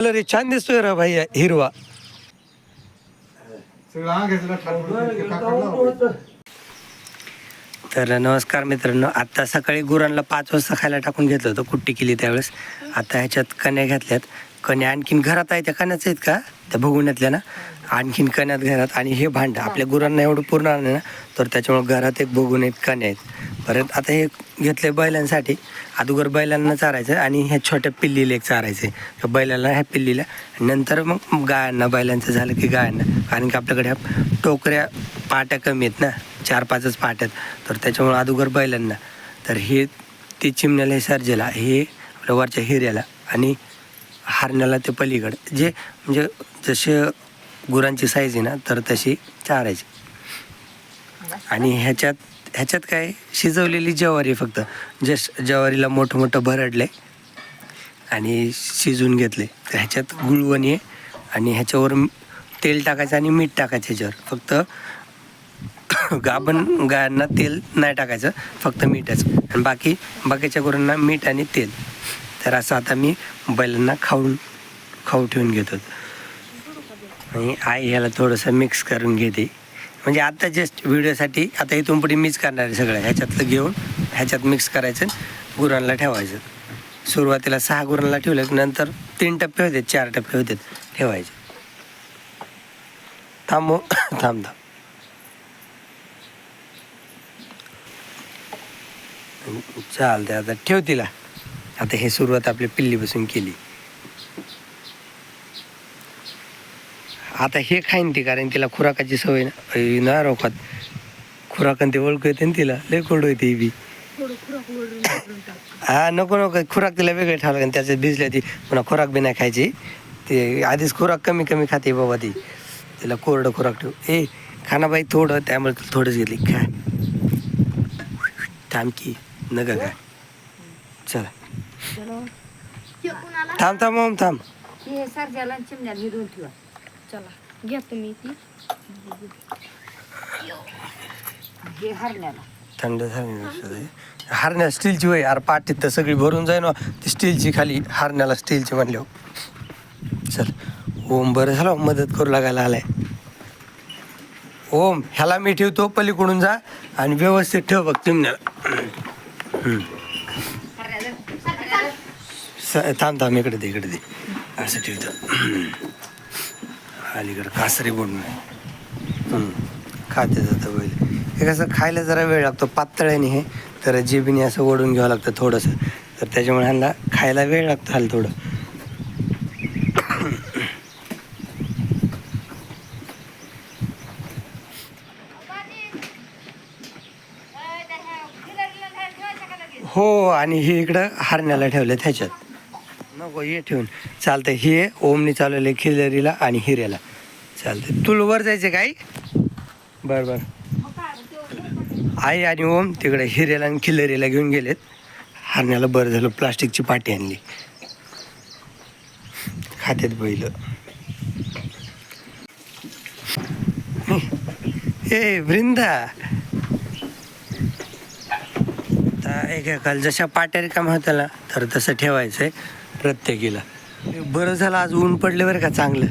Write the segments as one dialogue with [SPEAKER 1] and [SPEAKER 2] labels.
[SPEAKER 1] Colour हे छान दिसतोय रा भाई हिरवा तर नमस्कार मित्रांनो आता सकाळी गुरांना पाच वाजता खायला टाकून घेतलं होतं कुट्टी केली त्यावेळेस आता ह्याच्यात कण्या घातल्यात कण्या आणखीन घरात आहे त्या कण्याच आहेत का त्या बघून ना आणखीन कण्यात घरात आणि हे भांड आपल्या गुरांना एवढं पूर्ण आलं ना तर त्याच्यामुळे घरात एक बघून एक कण्या आहेत परत आता हे घेतले बैलांसाठी. अगोदर बैलांना चारायचं आणि ह्या छोट्या पिल्लीला एक चारायचं आहे बैलाला ह्या पिल्लीला. नंतर मग गायांना बैलांचं झालं की गायांना. कारण की आपल्याकडे टोकऱ्या पाट्या कमी आहेत ना चार पाचच पाट्यात तर त्याच्यामुळे अगोदर बैलांना. तर हे ते चिमण्याला हे सर्जेला हे आपल्या वरच्या हिऱ्याला आणि हारण्याला ते पलीकडे. जे म्हणजे जसे गुरांची साईज आहे ना तर तशी चारायची आणि ह्याच्यात ह्याच्यात काय शिजवलेली ज्वारी फक्त. जस्ट ज्वारीला मोठं मोठं भरडले आणि शिजून घेतले. तर ह्याच्यात गुळवणी आहे आणि ह्याच्यावर तेल टाकायचं आणि मीठ टाकायचं ह्याच्यावर. फक्त गाभण गायांना तेल नाही टाकायचं फक्त मीठच. आणि बाकी बाकीच्या गुरांना मीठ आणि तेल. तर असं आता मी बैलांना खाऊन खाऊ ठेवून घेतो आणि आई ह्याला थोडंसं मिक्स करून घेते. म्हणजे आता जस्ट व्हिडिओसाठी आता इथून पुढे मिक्स करणार आहे सगळं. ह्याच्यातलं घेऊन ह्याच्यात मिक्स करायचं गुरांना ठेवायचं. सुरुवातीला सहा गुरांना ठेवलं की नंतर तीन टप्पे होते चार टप्पे होते ठेवायचे. थांब. थांब थांब. चालते आता ठेव तिला. आता हे सुरुवात आपली पिल्लीपासून केली. आता हे खाईन ती कारण तिला खुराकाची सवय ना रोखात. खुराकन ते ओळखू येते ना तिला. लय कोरडू येते ही बी. हा नको नको. खुराक तिला वेगळे ठेवलं कारण त्याच्यात भिजल्या ती पुन्हा खुराक बी नाही खायची. ते आधीच खुराक कमी कमी खाते बाबा ती. तिला कोरडं खुराक ठेव. ए खाना बाई थोडं. त्यामुळे तुला थोडंच घेतली. खा. थांब की. नका काय चला. थांब थांब थांब.
[SPEAKER 2] हे चिमण्याला हे दोन ठेवा.
[SPEAKER 3] चला घ्या तुम्ही ती.
[SPEAKER 2] हे हरण्याला.
[SPEAKER 1] थंड झाली हारण्या स्टीलची होय यार पाटीत तर सगळी भरून जाईल ना ती स्टीलची खाली हारण्याला स्टीलची म्हणले चल ओम बरं झालं मदत करू लागायला आलाय. ओम ह्याला मी ठेवतो पलीकडून जा आणि व्यवस्थित ठेव बघ. स- थांब थांब इकडे दे इकडे दे. असं ठेवतो. अलीकडं कासरी बोलून खाते जातं बैल हे कसं खायला जरा वेळ लागतो पातळ्याने हे. तर जिबीने असं ओढून घ्यावं लागतं थोडंसं. तर त्याच्यामुळे ह्यांना खायला वेळ लागतो ह्याला थोडं. हो आणि हे इकडं हरण्याला ठेवलं त्याच्यात. नको हे ठेवून. चालतं हे ओमनी चालवले खिलरीला आणि हिऱ्याला. चालतंय. तुला वर जायचं काय बरं बरं. आई आणि ओम तिकडे हिऱ्याला आणि खिलरीला घेऊन गेलेत. हरण्याला बरं झालं प्लास्टिकची पाटी आणली. खात्यात बैल ए वृंदा. आता एक काल जशा पाट्या रिकाम होत्याला तर तसं ठेवायचं आहे प्रत्येकीला. बरं झालं आज ऊन पडले बरं का चांगलं.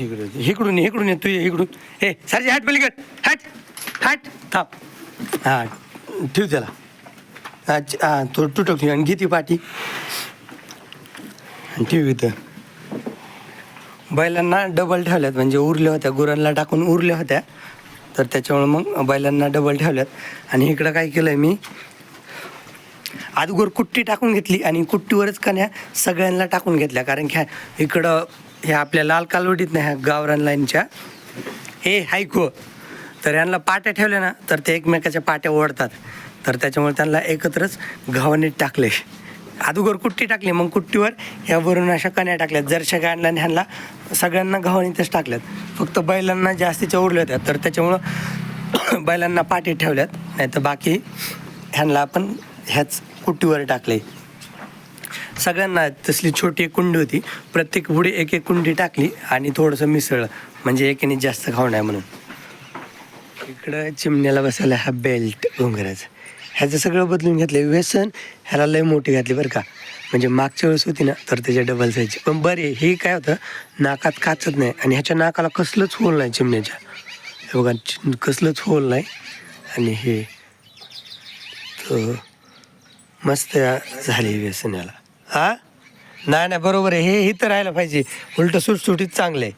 [SPEAKER 1] इकडून इकडून इकडून ये तू ये इकडून. हे सारजी हट पलीकड हट हट थांब. हां ठेव त्याला. अच्छा हां तो तुटक आणि घे ती पाठी आणि ठेव इथं. बैलांना डबल ठेवल्यात म्हणजे उरल्या होत्या गुरांना टाकून उरल्या होत्या. तर त्याच्यामुळे मग बैलांना डबल ठेवल्यात. आणि इकडं काय केलं आहे मी अगोदर कुट्टी टाकून घेतली आणि कुट्टीवरच कन्या सगळ्यांना टाकून घेतल्या. कारण की ह्या- इकडं हे आपल्या लाल कालवटीत नाही ह्या गावरान लाईनच्या हे हायको. तर यांना पाट्या ठेवल्या ना तर ते एकमेकाच्या पाट्या ओढतात. तर त्याच्यामुळे त्यांना एकत्रच घावणीत टाकले. अगोदर कुट्टी टाकली मग कुट्टीवर या वरून अशा कण्या टाकल्यात जरशा गायला आणि ह्यांना सगळ्यांना घावणीतच टाकल्यात. फक्त बैलांना जास्तीच्या उरल्या होत्या. तर त्याच्यामुळं बैलांना पाठी ठेवल्यात. नाही तर बाकी ह्यांना आपण ह्याच कुट्टीवर टाकले. सगळ्यांना तसली छोटी एक कुंडी होती. प्रत्येक पुढे एक एक कुंडी टाकली आणि थोडंसं मिसळलं. म्हणजे एकीने जास्त खाऊ नये म्हणून. इकडं चिमण्याला बसायला हा बेल्ट घोंगराचा. ह्याचं सगळं बदलून घेतलं व्यसन ह्याला लय मोठी घातली बरं का. म्हणजे मागच्या वेळेस होती ना तर त्याच्या डबल साईजची पण बरे हे काय होतं नाकात काचत नाही आणि ह्याच्या नाकाला कसलंच होल नाही चिमण्याच्या. हे बघा कसलंच होल नाही. आणि हे तर मस्त झाली व्यसन याला हा? नाही नाही बरोबर आहे. हे हे तर राहायला पाहिजे. उलट सुटसुटीत चांगलं आहे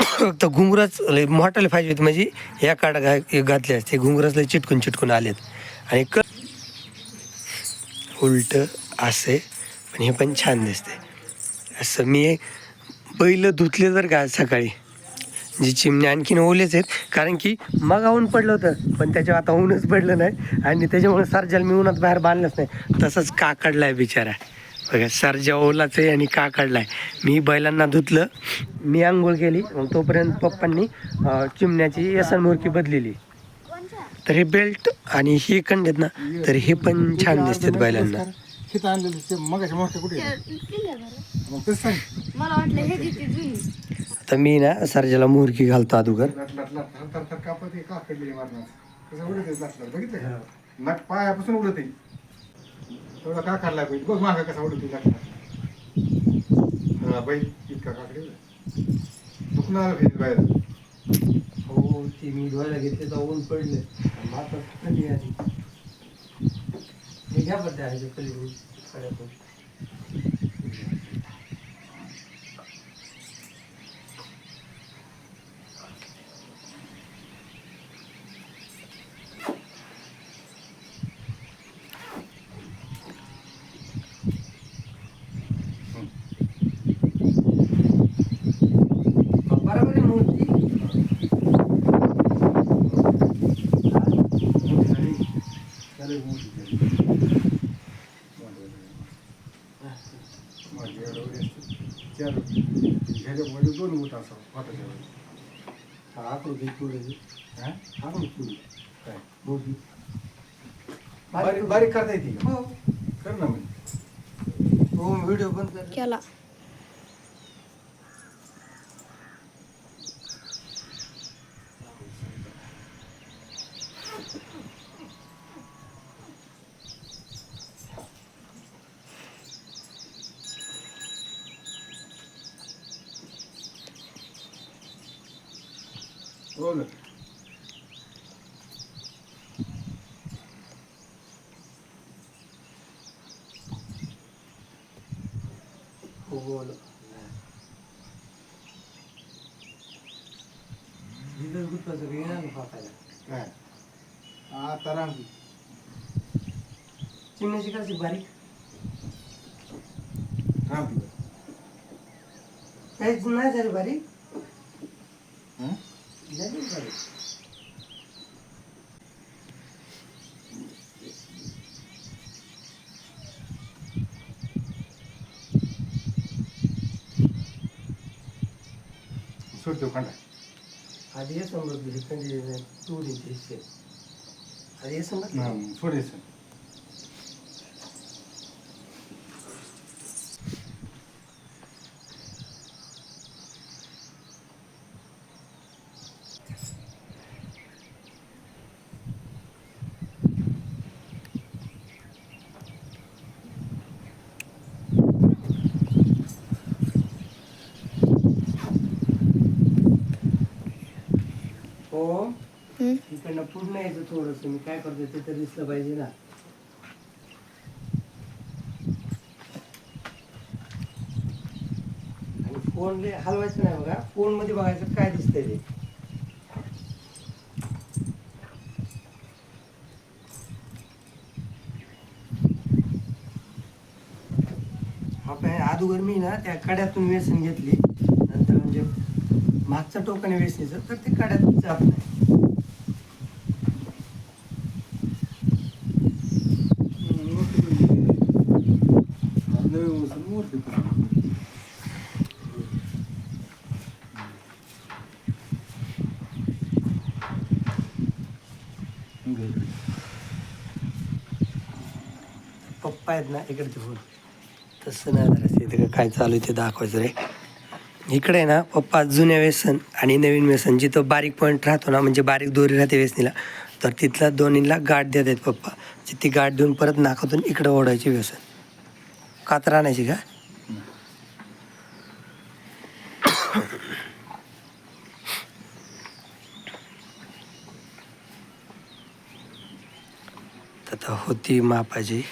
[SPEAKER 1] फक्त घुंगरच मोठाले पाहिजे म्हणजे या काढ घातले असते. घुंगरचला चिटकून चिटकून आलेत. आणि क उलट असे पण हे पण छान दिसते. असं मी बैल धुतले जर का सकाळी जी चिमणी आणखीन ओलेच आहेत. कारण की मग ऊन पडलं होतं पण त्याच्यावर आता ऊनच पडलं नाही. आणि त्याच्यामुळे सरजाला मी उन्हात बाहेर बांधलंच नाही. तसंच काकडलाय बिचारा. बघा सरजा ओलाच आहे आणि काकडलाय. मी बैलांना धुतलं मी आंघोळ केली मग तोपर्यंत पप्पांनी चिमण्याची यसन मुरकी बदलेली. तर हे बेल्ट आणि हे कंड आहेत ना तर हे पण छान दिसतात बैलांना.
[SPEAKER 4] हिथं आणलेलं ते मगाशी मोठे कुठे आहे? मग
[SPEAKER 3] हे
[SPEAKER 1] आता मी ना सरजाला मुरकी घालतो
[SPEAKER 4] का? नाक पायापासून उडत आहे. तेवढा का काढलाय पाहिजे बघ मागा कसा उडत हा, बैल इतका काकडे दुखणं आलं पाहिजे बाहेर?
[SPEAKER 1] हो ते मी धुवायला घेतले तर ऊन पडले. माता आली. हे घ्या बरं आहे पलीकडून कड्यातून. बरोबर आहे मूर्ती
[SPEAKER 4] त्याला मोठी झाली. माझी एवढी असते. चार दोन मोठा असा वाटायच्या वेळेस. हा? काय?
[SPEAKER 1] मोठी
[SPEAKER 4] बारीक बारीक करता येते का?
[SPEAKER 1] हो
[SPEAKER 4] कर ना म्हणजे
[SPEAKER 1] हो व्हिडिओ बंद कर
[SPEAKER 3] केला
[SPEAKER 4] हो ना
[SPEAKER 1] हो पाकायला
[SPEAKER 4] काय? आता राम
[SPEAKER 1] चिमण्याची कशी बारीक. नाही झाली बारीक
[SPEAKER 4] हं?
[SPEAKER 1] झाली बारीक
[SPEAKER 4] सोड देऊ खंडा
[SPEAKER 1] आधी हे समजलं थंडी तू दिली हिस्से हे?
[SPEAKER 4] हं,
[SPEAKER 1] हो. इकडनं पूर्ण यायचं थोडस. मी काय करतो ते तर दिसलं पाहिजे ना. आणि फोन हलवायचं नाही बघा. फोनमध्ये बघायचं काय दिसतंय ते. आपण अगोदर मी ना त्या कड्यातून व्यसन घेतली. मागच्या टोकन वेचणीचं तर ते कड्यात जात नाही. पप्पा आहेत ना इकडचे फोन. तसं नाही जरा काय चालू आहे ते दाखवायचं रे. इकडे आहे ना पप्पा जुन्या व्यसन आणि नवीन व्यसन जिथं बारीक पॉईंट राहतो ना म्हणजे बारीक दोरी राहते व्यसनीला तर तिथला दोन्हीला गाठ देत आहेत पप्पा. जी ती गाठ देऊन परत नाकातून इकडं ओढायची व्यसन. कातर आणायची का? तर आता होती मापाची.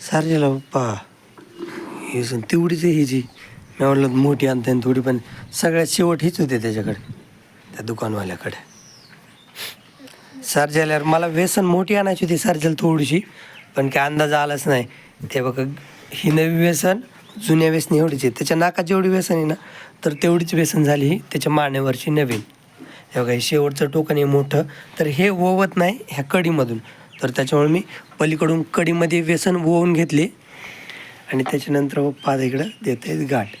[SPEAKER 1] सारजेला पप्पा. ही सण तेवढीच ही जी. मी म्हणलं मोठी आणते आणि थोडी पण सगळ्यात शेवट हीच होते त्याच्याकडे त्या दुकानवाल्याकडे. सर्जल्यावर मला व्यसन मोठी आणायची होती सर्जल थोडीशी पण काय अंदाज आलाच नाही. ते बघा ही नवी व्यसन जुन्या व्यसन एवढीच आहे. त्याच्या नाकात जेवढी व्यसन आहे ना तर तेवढीच व्यसन झाली ही त्याच्या मानेवरची नवीन. हे बघा हे शेवटचं टोकन आहे मोठं तर हे ओवत नाही ह्या कडीमधून तर त्याच्यामुळे मी पलीकडून कडीमध्ये व्यसन ओवून घेतले. आणि त्याच्यानंतर पाच इकडं देत आहेत गाठ.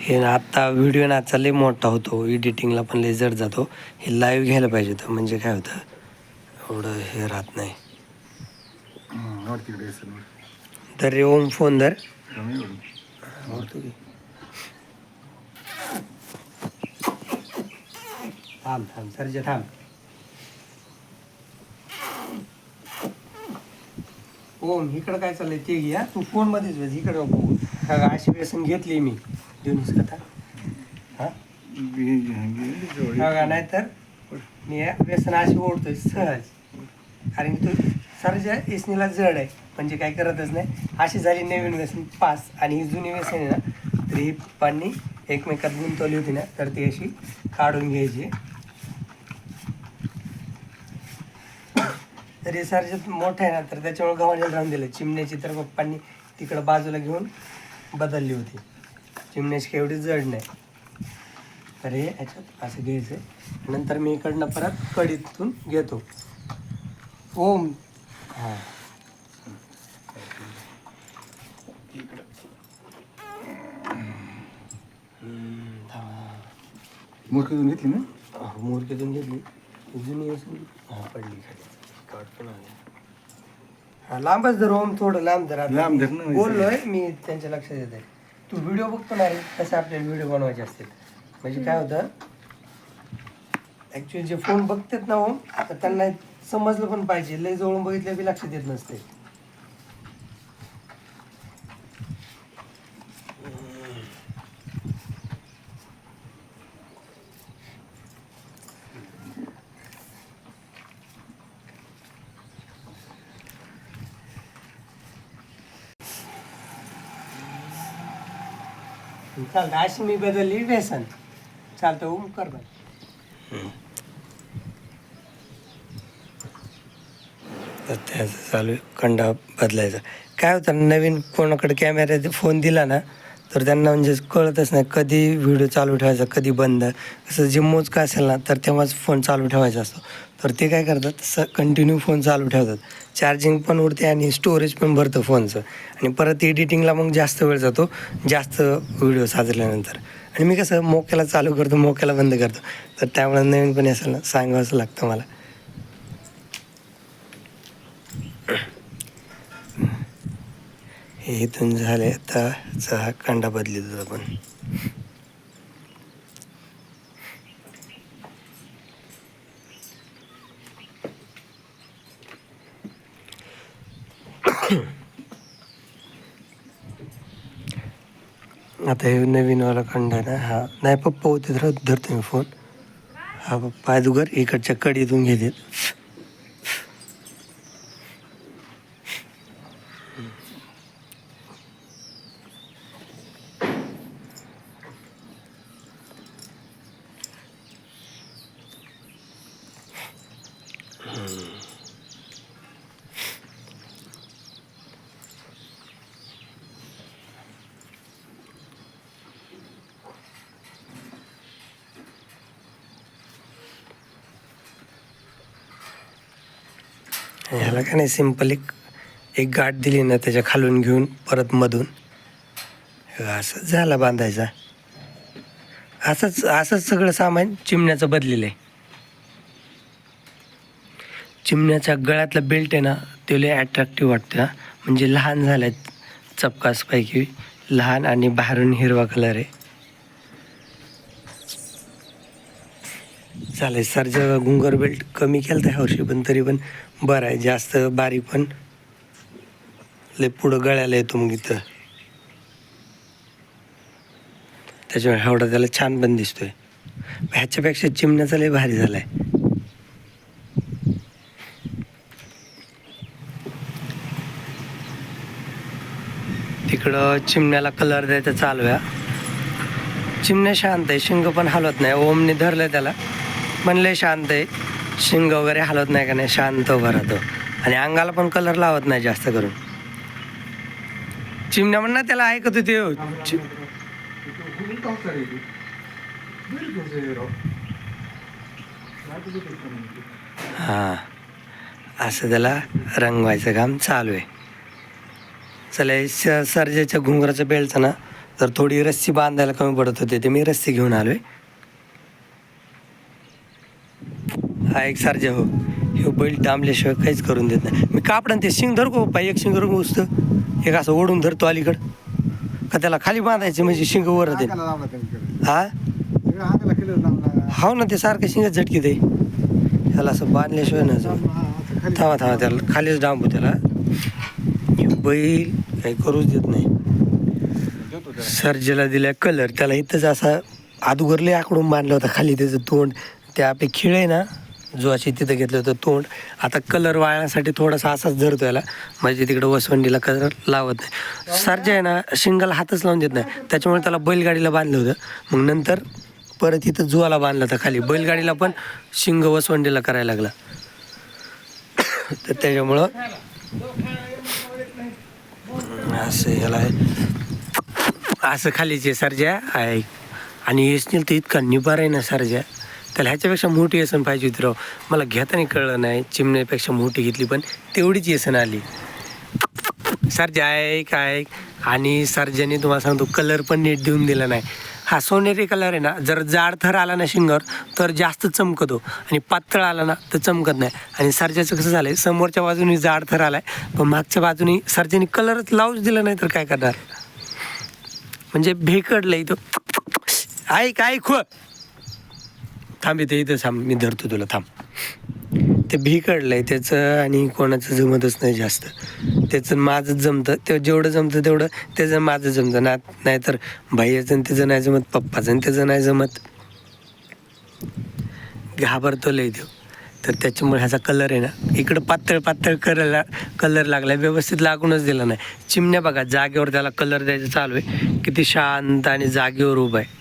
[SPEAKER 1] हे ना आत्ता व्हिडिओ ना लय मोठा होतो. एडिटिंगला पण लय जड जातो. हे लाईव्ह घ्यायला पाहिजे होतं. म्हणजे काय होतं? एवढं हे राहत नाही. फोन धर
[SPEAKER 4] कमी एवढं.
[SPEAKER 1] आवडतो की थांब थांब सरजे थांब ओम इकडं काय चाललंय? ते घ्या तू फोन मध्येच बस इकडं अशी व्यसन घेतली मी देऊनच कथा. हा? नाही तर मी या व्यसन अशी ओढतोय सहज. कारण की तो सरजा एसनीला जड आहे. म्हणजे काय करतच नाही. अशी झाली नवीन व्यसन पास आणि ही जुनी व्यसन आहे ना तर ही पाणी एकमेकात गुंतवली होती ना तर ती अशी काढून घ्यायची. तर हे सरजात मोठं आहे ना तर त्याच्यामुळे गव्हाणीला राहून दिलं. चिमण्याची तर पप्पांनी तिकडं बाजूला घेऊन बदलली होती. चिमण्याची काही एवढी जड नाही. तर हे ह्याच्यात असं घ्यायचं. नंतर मी इकडनं परत कडीतून घेतो. ओम. हां
[SPEAKER 4] मूर्खीतून घेतली ना?
[SPEAKER 1] मूर्तीतून घेतली. जुनी असून हां पडली खाली. काढ पण आली हां लांबच धर ओम थोडं लांब धर आता.
[SPEAKER 4] लांब धर ना.
[SPEAKER 1] बोललोय मी त्यांच्या लक्षात येत आहे तू व्हिडिओ बघतो ना रे कसे आपल्याला व्हिडिओ बनवायचे असतील. म्हणजे काय होतं ॲक्च्युली जे फोन बघतात ना ओम तर त्यांना समजलं पण पाहिजे. लय जवळून बघितलं बी लक्षात येत नसते. चालतं अशी मी बदलली व्यसन चालतं ओम कर बाय त्याचं चालू आहे कंडा बदलायचा. काय होतं नवीन कोणाकडे कॅमेरा फोन दिला ना तर त्यांना म्हणजे कळतच नाही कधी व्हिडिओ चालू ठेवायचा कधी बंद. असं जे मोजका असेल ना तर तेव्हाच फोन चालू ठेवायचा असतो. तर ते काय करतात स कंटिन्यू फोन चालू ठेवतात. चार्जिंग पण उरते आणि स्टोरेज पण भरतं फोनचं आणि परत एडिटिंगला मग जास्त वेळ जातो जास्त व्हिडिओ साजल्यानंतर आणि मी कसं मोक्याला चालू करतो मोक्याला बंद करतो. तर त्यामुळे नवीनपणे असेल ना सांगावंसं लागतं मला. हे इथून झाले आता हा कांडा बदलित आपण. आता हे नवीनवाला कांडा आहे ना हा. नाही पप्पा होते तर धरतो मी फोन हा पप्पा अगोदर इकडच्या कडीतून घेतात आणि ह्याला काय नाही सिंपल एक एक गाठ दिली ना त्याच्या खालून घेऊन परत मधून. असं झाला बांधायचा. असंच असंच सगळं सामान चिमण्याचं बदलेलं आहे. चिमण्याच्या गळ्यातलं बेल्ट आहे ना ते लय अट्रॅक्टिव्ह वाटतं म्हणजे लहान झालं चपकासपैकी लहान आणि बाहेरून हिरवा कलर आहे. चालेल सरच्या गुंगर बेल्ट कमी केलं तर ह्या वर्षी पण तरी पण बरं आहे जास्त बारीक पण. लय पुढं गळ्याला येतो मग इथं. त्याच्यामुळे हावडा त्याला छान पण दिसतोय. ह्याच्यापेक्षा चिमण्याचा लय भारी झालाय. तिकडं चिमण्याला कलर द्यायचा चालू आहे. चिमण्या शांत आहे शिंग पण हलवत नाही. ओमने धरलं त्याला. पण लय शांत आहे. शिंग वगैरे हलवत नाही का नाही? शांत उभा राहतो. आणि अंगाला पण कलर लावत नाही जास्त करून. चिमण्या म्हणणार त्याला ऐकत होते हो. हां. असं त्याला रंगवायचं काम चालू आहे. चला हे स सर्जेच्या घुंगराच्या बेलचं ना तर थोडी रस्सी बांधायला कमी पडत होते ते मी रस्सी घेऊन आलो आहे हा एक सर्जा हो. हे बैल दामल्याशिवाय काहीच करून देत नाही. मी कापडा ते शिंग धरू का पाय एक शिंग धरू उचतं एक असं ओढून धरतो अलीकडं. का त्याला खाली बांधायचं म्हणजे शिंग वर राहते. हा? हो ना ते सारखं शिंगच झटकी ते त्याला असं बांधल्याशिवाय ना थांबा थांबा त्याला खालीच डांबू त्याला. हे बैल काही करूच देत नाही. सर्जेला दिला कलर. त्याला इथंच असा आदुगरले आकडून बांधलं होता. खाली त्याचं तोंड. ते आपले खिळे आहे ना जो अशी तिथं घेतलं होतं तोंड. आता कलर वाळण्यासाठी थोडासा असाच धरतो याला. म्हणजे तिकडं वसवंडीला कलर लावत नाही. सर्जा आहे ना शिंगाला हातच लावून देत नाही. त्याच्यामुळे त्याला बैलगाडीला बांधलं होतं. मग नंतर परत इथं जुवाला बांधलं होतं खाली. बैलगाडीला पण शिंग वसवंडीला करायला लागला. तर त्याच्यामुळं असं याला असं खालीचे सरजा आहे. आणि येसनील तर इतका निबार आहे ना सरजा. त्याला ह्याच्यापेक्षा मोठी येसन पाहिजे होती राव. मला घेताना कळलं नाही चिमण्यापेक्षा मोठी घेतली पण तेवढीच येसन आली. सर्जा ऐक ऐक. आणि सर्जाने तुम्हाला सांगतो कलर पण नीट देऊन दिला नाही. हा सोनेरी कलर आहे ना जर जाड थर आला ना शिंगावर तर जास्त चमकतो. आणि पातळ आला ना तर चमकत नाही. आणि सर्जाचं कसं झालंय समोरच्या बाजूने जाड थर आलाय पण मागच्या बाजूने सर्जाने कलरच लावूच दिला नाही तर काय करणार? म्हणजे भेकडलं इथं. ऐक ऐक हो. थांब इथे इथं थांब मी धरतो तुला थांब. ते भी कटलं आहे त्याचं आणि कोणाचं जमतच नाही जास्त. त्याचं माझं जमतं ते जेवढं जमतं तेवढं त्याचं माझं जमतं. ना नाहीतर भाईचं आणि त्याचं नाही जमत पप्पाचं आणि त्याचं नाही जमत. घाबरतो लय देव तर त्याच्यामुळे ह्याचा कलर आहे ना इकडं पातळ पातळ करायला कलर लागला व्यवस्थित लागूनच दिला नाही. चिमण्या बघा जागेवर त्याला कलर द्यायचं चालू आहे. किती शांत आणि जागेवर उभं आहे.